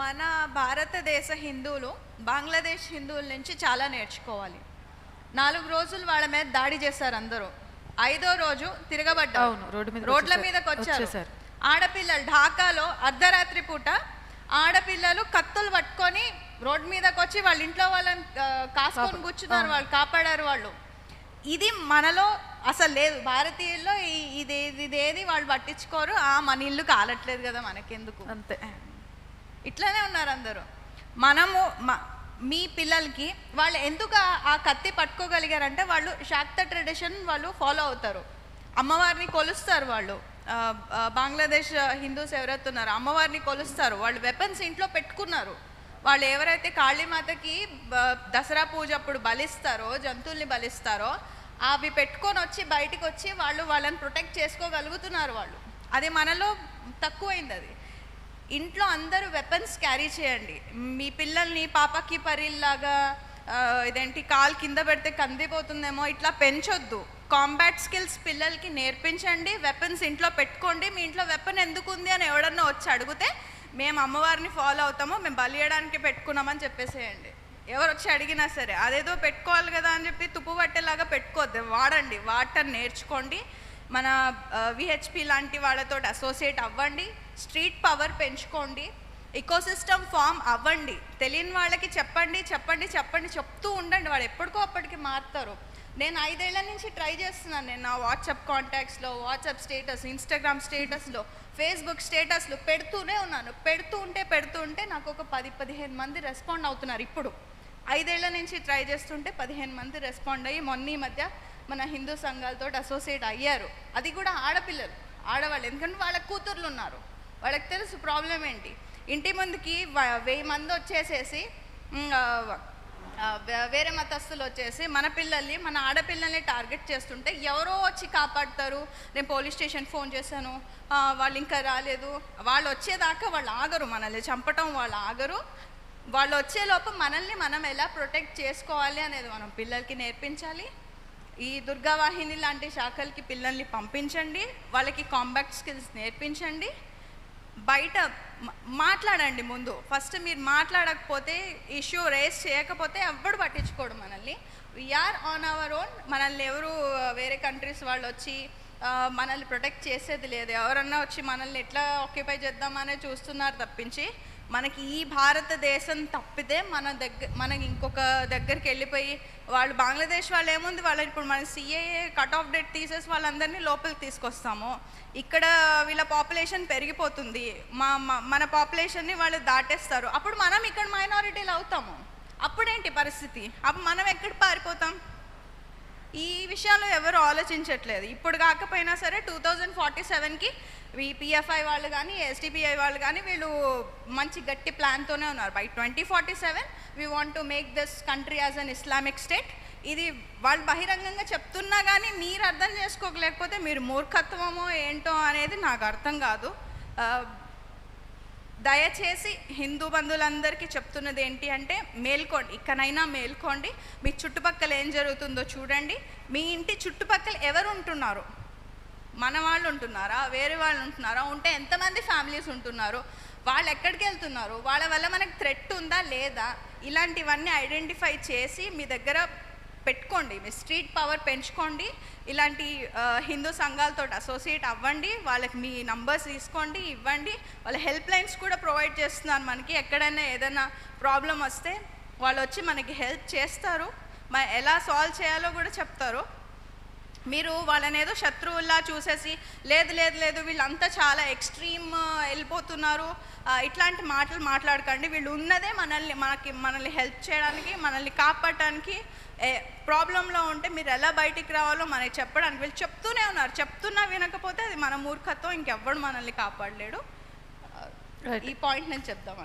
మన భారతదేశ హిందువులు బంగ్లాదేశ్ హిందువుల నుంచి చాలా నేర్చుకోవాలి. నాలుగు రోజులు వాళ్ళ మీద దాడి చేశారు అందరూ. ఐదో రోజు తిరగబడ్డారు. రోడ్ల. మీదకి వచ్చారు. ఆడపిల్లలు ఢాకాలో అర్ధరాత్రి పూట ఆడపిల్లలు కత్తులు పట్టుకొని రోడ్డు మీదకి వచ్చి వాళ్ళ ఇంట్లో వాళ్ళని కాసుకొని కూర్చున్నారు వాళ్ళు కాపాడారు వాళ్ళు. ఇది మనలో అసలు లేదు. భారతీయుల్లో ఇది ఇదేది వాళ్ళు పట్టించుకోరు. ఆ మన ఇల్లు కాలట్లేదు కదా మనకెందుకు? అంతే. ఇట్లానే ఉన్నారు అందరూ. మనము మ- మీ పిల్లలకి వాళ్ళు ఎందుకు ఆ- కత్తి పట్టుకోగలిగారంటే వాళ్ళు శాక్త ట్రెడిషన్ వాళ్ళు ఫాలో అవుతారు. అమ్మవారిని కొలుస్తారు వాళ్ళు. బంగ్లాదేశ్ హిందూస్ ఎవరైతే ఉన్నారో అమ్మవారిని కొలుస్తారు. వాళ్ళు వెపన్స్ ఇంట్లో పెట్టుకున్నారు. వాళ్ళు ఎవరైతే కాళీమాతకి దసరా పూజ అప్పుడు బలిస్తారో జంతువుల్ని బలిస్తారో అవి పెట్టుకొని వచ్చి బయటికి వచ్చి వాళ్ళు వాళ్ళని ప్రొటెక్ట్ చేసుకోగలుగుతున్నారు వాళ్ళు. అది మనలో తక్కువైంది అది. ఇంట్లో అందరూ వెపన్స్ క్యారీ చేయండి. మీ పిల్లల్ని పాపకి పరిల్లాగా ఇదేంటి కాలు కింద పెడితే కందిపోతుందేమో ఇట్లా పెంచొద్దు. కాంబాట్ స్కిల్స్ పిల్లలకి నేర్పించండి వెపన్స్ ఇంట్లో పెట్టుకోండి. మీ ఇంట్లో వెపన్ ఎందుకు ఉంది అని ఎవడన్నా వచ్చి అడిగితే మేము అమ్మవారిని ఫాలో అవుతామో మేము బలియడానికి పెట్టుకున్నామని చెప్పేసేయండి. ఎవరు వచ్చి అడిగినా సరే అదేదో పెట్టుకోవాలి కదా అని చెప్పి తుప్పు పట్టేలాగా పెట్టుకోవద్దు. వాడండి వాటర్ నేర్చుకోండి. మన విహెచ్పి లాంటి వాళ్ళతో అసోసియేట్ అవ్వండి స్ట్రీట్ పవర్ పెంచుకోండి ఇకోసిస్టమ్ ఫామ్ అవ్వండి. తెలియని వాళ్ళకి చెప్పండి చెప్పండి చెప్పండి చెప్తూ ఉండండి. వాళ్ళు ఎప్పటికో అప్పటికి మారుతారు. నేను ఐదేళ్ళ నుంచి ట్రై చేస్తున్నాను. నేను నా వాట్సాప్ కాంటాక్ట్స్లో వాట్సాప్ స్టేటస్ ఇన్స్టాగ్రామ్ స్టేటస్లో ఫేస్బుక్ స్టేటస్లో పెడుతూనే ఉన్నాను. పెడుతూ ఉంటే పెడుతూ ఉంటే నాకు ఒక పది పదిహేను మంది రెస్పాండ్ అవుతున్నారు ఇప్పుడు. ఐదేళ్ళ నుంచి ట్రై చేస్తుంటే పదిహేను మంది రెస్పాండ్ అయ్యి మొన్న ఈ మధ్య మన హిందూ సంఘాలతో అసోసియేట్ అయ్యారు. అది కూడా ఆడపిల్లలు ఆడవాళ్ళు. ఎందుకంటే వాళ్ళ కూతుర్లు ఉన్నారు. వాళ్ళకి తెలుసు ప్రాబ్లం ఏంటి. ఇంటి ముందుకి వ- వెయ్యి మంది వచ్చేసేసి వే- వేరే మతస్థులు వచ్చేసి మన పిల్లల్ని మన ఆడపిల్లల్ని టార్గెట్ చేస్తుంటే ఎవరో వచ్చి కాపాడతారు. నేను పోలీస్ స్టేషన్ ఫోన్ చేశాను. వాళ్ళు ఇంకా రాలేదు. వాళ్ళు వచ్చేదాకా వాళ్ళు ఆగరు. మనల్ని చంపటం వాళ్ళు ఆగరు. వాళ్ళు వచ్చే లోపు మనల్ని మనం ఎలా ప్రొటెక్ట్ చేసుకోవాలి అనేది మనం పిల్లలకి నేర్పించాలి. ఈ దుర్గావాహిని లాంటి శాఖలకి పిల్లల్ని పంపించండి వాళ్ళకి కాంబాక్ట్ స్కిల్స్ నేర్పించండి. బయట మాట్లాడండి ముందు. ఫస్ట్ మీరు మాట్లాడకపోతే ఇష్యూ రేస్ చేయకపోతే ఎవ్వడు పట్టించుకోడు మనల్ని. వీఆర్ ఆన్ అవర్ ఓన్ మనల్ని ఎవరు వేరే కంట్రీస్ వాళ్ళు వచ్చి మనల్ని ప్రొటెక్ట్ చేసేది లేదు. ఎవరన్నా వచ్చి మనల్ని ఎట్లా ఆక్యుపై చేద్దామనే చూస్తున్నారు తప్పించి మనకి ఈ భారతదేశం తప్పితే మన దగ్గర మనకి ఇంకొక దగ్గరికి వెళ్ళిపోయి వాళ్ళు బంగ్లాదేశ్ వాళ్ళు ఏముంది? వాళ్ళు ఇప్పుడు మన సిఏఏ కట్ ఆఫ్ డేట్ తీసేసి వాళ్ళందరినీ లోపలికి తీసుకొస్తాము. ఇక్కడ వీళ్ళ పాపులేషన్ పెరిగిపోతుంది. మా మా- మన పాపులేషన్ని వాళ్ళు దాటేస్తారు. అప్పుడు మనం ఇక్కడ మైనారిటీలు అవుతాము. అప్పుడేంటి పరిస్థితి? అప్పుడు మనం ఎక్కడ పారిపోతాం? ఈ విషయాలు ఎవరు ఆలోచించట్లేదు. ఇప్పుడు కాకపోయినా సరే టూ థౌజండ్ ఫార్టీ సెవెన్కి ఈ పిఎఫ్ఐ వాళ్ళు కానీ ఎస్డిపిఐ వాళ్ళు కానీ వీళ్ళు మంచి గట్టి ప్లాన్తోనే ఉన్నారు. By twenty forty seven we want to make this country as an Islamic state ఇది వాళ్ళు బహిరంగంగా చెప్తున్నా కానీ మీరు అర్థం చేసుకోకలేకపోతే మీరు మూర్ఖత్వమో ఏంటో అనేది నాకు అర్థం కాదు. దయచేసి హిందూ బంధువులందరికీ చెప్తున్నది ఏంటి అంటే మేల్కోండి ఇక్కడైనా మేల్కోండి మీ చుట్టుపక్కల ఏం జరుగుతుందో చూడండి. మీ ఇంటి చుట్టుపక్కల ఎవరు ఉంటున్నారు? మన వాళ్ళు ఉంటున్నారా? వేరే వాళ్ళు ఉంటున్నారా? ఉంటే ఎంతమంది ఫ్యామిలీస్ ఉంటున్నారు? వాళ్ళు ఎక్కడికి వెళ్తున్నారు? వాళ్ళ వల్ల మనకు థ్రెట్ ఉందా లేదా? ఇలాంటివన్నీ ఐడెంటిఫై చేసి మీ దగ్గర పెట్టుకోండి. మీ స్ట్రీట్ పవర్ పెంచుకోండి. ఇలాంటి హిందూ సంఘాలతో అసోసియేట్ అవ్వండి. వాళ్ళకి మీ నంబర్స్ తీసుకోండి ఇవ్వండి. వాళ్ళ హెల్ప్ లైన్స్ కూడా ప్రొవైడ్ చేస్తున్నారు మనకి. ఎక్కడైనా ఏదైనా ప్రాబ్లం వస్తే వాళ్ళు వచ్చి మనకి హెల్ప్ చేస్తారు. మ ఎలా సాల్వ్ చేయాలో కూడా చెప్తారు. మీరు వాళ్ళని ఏదో శత్రువుల్లా చూసేసి లేదు లేదు లేదు వీళ్ళంతా చాలా ఎక్స్ట్రీమ్ వెళ్ళిపోతున్నారు. ఇట్లాంటి మాటలు మాట్లాడకండి. వీళ్ళు ఉన్నదే మనల్ని మనకి మనల్ని హెల్ప్ చేయడానికి మనల్ని కాపాడటానికి ప్రాబ్లంలో ఉంటే మీరు ఎలా బయటికి రావాలో మనకి చెప్పడానికి. వీళ్ళు చెప్తూనే ఉన్నారు. చెప్తున్నా వినకపోతే అది మన మూర్ఖత్వం. ఇంకెవ్వడు మనల్ని కాపాడలేడు. ఈ పాయింట్ నేను చెప్దాం